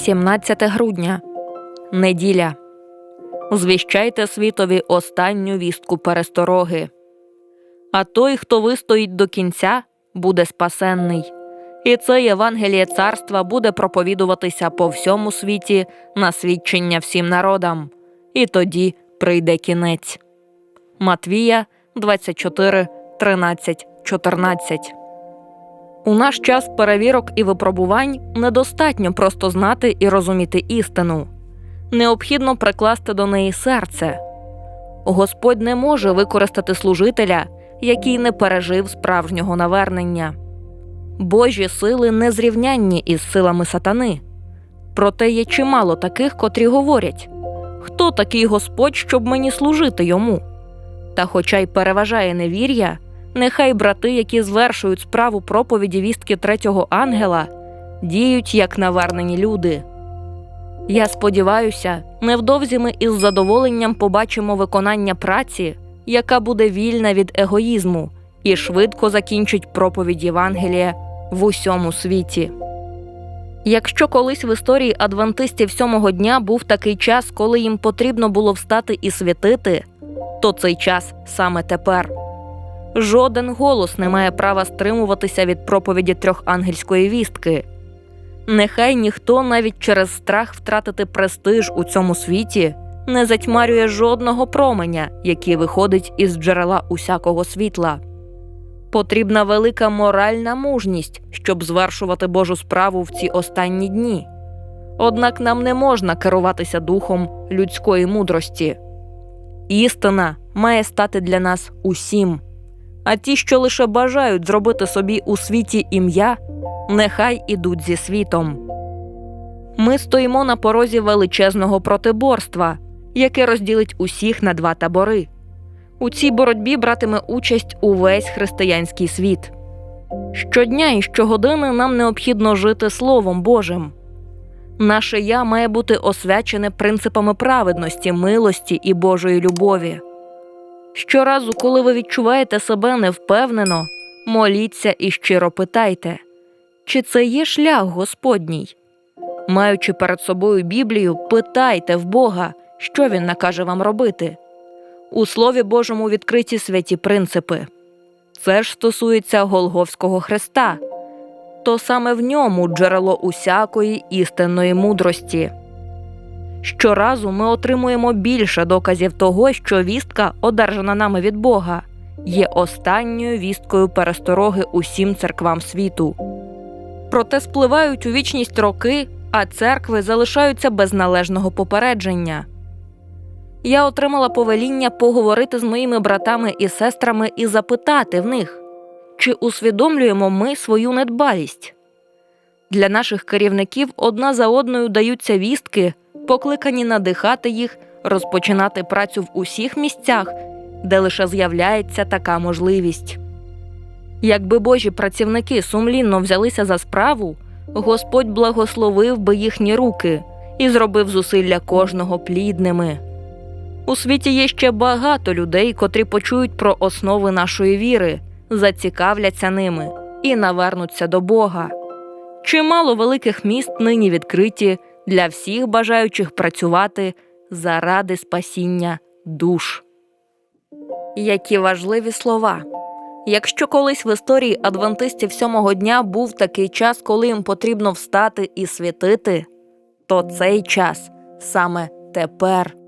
17 грудня. Неділя. Звіщайте світові останню вістку перестороги. А той, хто вистоїть до кінця, буде спасенний. І це Євангеліє царства буде проповідуватися по всьому світі на свідчення всім народам. І тоді прийде кінець. Матвія 24, 13, 14 У наш час перевірок і випробувань недостатньо просто знати і розуміти істину. Необхідно прикласти до неї серце. Господь не може використати служителя, який не пережив справжнього навернення. Божі сили не зрівнянні із силами сатани. Проте є чимало таких, котрі говорять хто такий Господь, щоб мені служити йому? Та, хоча й переважає невір'я, нехай брати, які звершують справу проповіді вістки третього ангела, діють як навернені люди. Я сподіваюся, невдовзі ми із задоволенням побачимо виконання праці, яка буде вільна від егоїзму, і швидко закінчить проповідь Євангелія в усьому світі. Якщо колись в історії адвентистів сьомого дня був такий час, коли їм потрібно було встати і святити, то цей час саме тепер. Жоден голос не має права стримуватися від проповіді трьохангельської вістки. Нехай ніхто навіть через страх втратити престиж у цьому світі не затьмарює жодного променя, який виходить із джерела усякого світла. Потрібна велика моральна мужність, щоб звершувати Божу справу в ці останні дні. Однак нам не можна керуватися духом людської мудрості. Істина має стати для нас усім. А ті, що лише бажають зробити собі у світі ім'я, нехай ідуть зі світом. Ми стоїмо на порозі величезного протиборства, яке розділить усіх на два табори. У цій боротьбі братиме участь увесь християнський світ. Щодня і щогодини нам необхідно жити Словом Божим. Наше я має бути освячене принципами праведності, милості і Божої любові. Щоразу, коли ви відчуваєте себе невпевнено, моліться і щиро питайте, чи це є шлях Господній. Маючи перед собою Біблію, питайте в Бога, що він накаже вам робити. У Слові Божому відкриті святі принципи. Це ж стосується Голговського Христа, то саме в ньому джерело усякої істинної мудрості. Щоразу ми отримуємо більше доказів того, що вістка, одержана нами від Бога, є останньою вісткою перестороги усім церквам світу. Проте спливають у вічність роки, а церкви залишаються без належного попередження. Я отримала повеління поговорити з моїми братами і сестрами і запитати в них, чи усвідомлюємо ми свою недбалість. Для наших керівників одна за одною даються вістки, покликані надихати їх, розпочинати працю в усіх місцях, де лише з'являється така можливість. Якби божі працівники сумлінно взялися за справу, Господь благословив би їхні руки і зробив зусилля кожного плідними. У світі є ще багато людей, котрі почують про основи нашої віри, зацікавляться ними і навернуться до Бога. Чимало великих міст нині відкриті для всіх бажаючих працювати заради спасіння душ. Які важливі слова. Якщо колись в історії адвентистів сьомого дня був такий час, коли їм потрібно встати і світити, то цей час саме тепер.